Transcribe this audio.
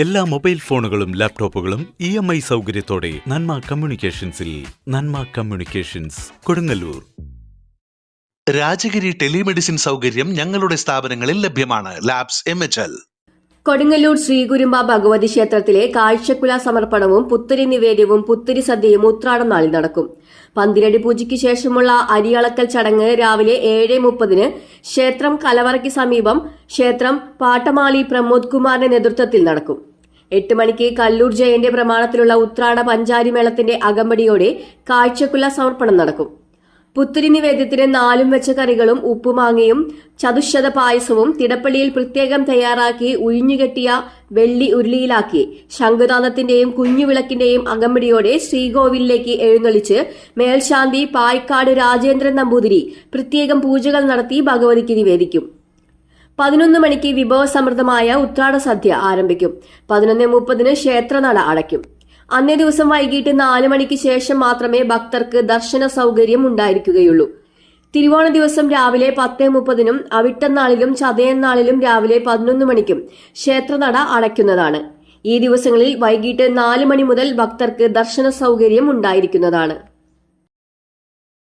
എല്ലാ മൊബൈൽ ഫോണുകളും ലാപ്ടോപ്പുകളും ഇ എം ഐ സൗകര്യത്തോടെ നന്മ കമ്മ്യൂണിക്കേഷൻസിൽ നന്മ കമ്മ്യൂണിക്കേഷൻസ് കൊടുങ്ങല്ലൂർ. രാജഗിരി ടെലിമെഡിസിൻ സൗകര്യം ഞങ്ങളുടെ സ്ഥാപനങ്ങളിൽ ലഭ്യമാണ്. Labs M H L. Kodungallur Sreekurumba Bhagavathi ക്ഷേത്രത്തിലെ കാഴ്ചക്കുല സമർപ്പണവും പുത്തരി നിവേദ്യവും പുത്തരി സദ്യയും ഉത്രാടം നാളിൽ നടക്കും. പന്തിരടി പൂജയ്ക്ക് ശേഷമുള്ള അരിയളക്കൽ ചടങ്ങ് രാവിലെ ഏഴ് മുപ്പതിന് ക്ഷേത്രം കലവറയ്ക്ക് സമീപം ക്ഷേത്രം പാട്ടമാളി പ്രമോദ് കുമാറിന്റെ നേതൃത്വത്തിൽ നടക്കും. എട്ട് മണിക്ക് കല്ലൂർ ജയന്റെ പ്രമാണത്തിലുള്ള ഉത്രാട പഞ്ചാരി മേളത്തിന്റെ അകമ്പടിയോടെ കാഴ്ചക്കുല സമർപ്പണം നടക്കും. പുത്തിരി നിവേദ്യത്തിന് നാലും വെച്ച കറികളും ഉപ്പുമാങ്ങയും ചതുശത പായസവും തിടപ്പള്ളിയിൽ പ്രത്യേകം തയ്യാറാക്കി ഉഴിഞ്ഞുകെട്ടിയ വെള്ളി ഉരുളിയിലാക്കി ശംഖുനാഥത്തിന്റെയും കുഞ്ഞുവിളക്കിന്റെയും അകമ്പടിയോടെ ശ്രീകോവിലിലേക്ക് എഴുന്നള്ളിച്ച് മേൽശാന്തി പായ്ക്കാട് രാജേന്ദ്രൻ നമ്പൂതിരി പ്രത്യേകം പൂജകൾ നടത്തി ഭഗവതിക്ക് നിവേദിക്കും. പതിനൊന്ന് മണിക്ക് വിഭവസമൃദ്ധമായ ഉത്രാട സദ്യ ആരംഭിക്കും. പതിനൊന്ന് മുപ്പതിന് ക്ഷേത്രനട അടയ്ക്കും. അന്നേ ദിവസം വൈകിട്ട് നാല് മണിക്ക് ശേഷം മാത്രമേ ഭക്തർക്ക് ദർശന സൗകര്യം ഉണ്ടായിരിക്കുകയുള്ളൂ. തിരുവോണ ദിവസം രാവിലെ പത്ത് മുപ്പതിനും അവിട്ടനാളിലും ചതയനാളിലും രാവിലെ പതിനൊന്ന് മണിക്കും ക്ഷേത്രനട അടയ്ക്കുന്നതാണ്. ഈ ദിവസങ്ങളിൽ വൈകിട്ട് നാല് മണി മുതൽ ഭക്തർക്ക് ദർശന സൗകര്യം ഉണ്ടായിരിക്കുന്നതാണ്.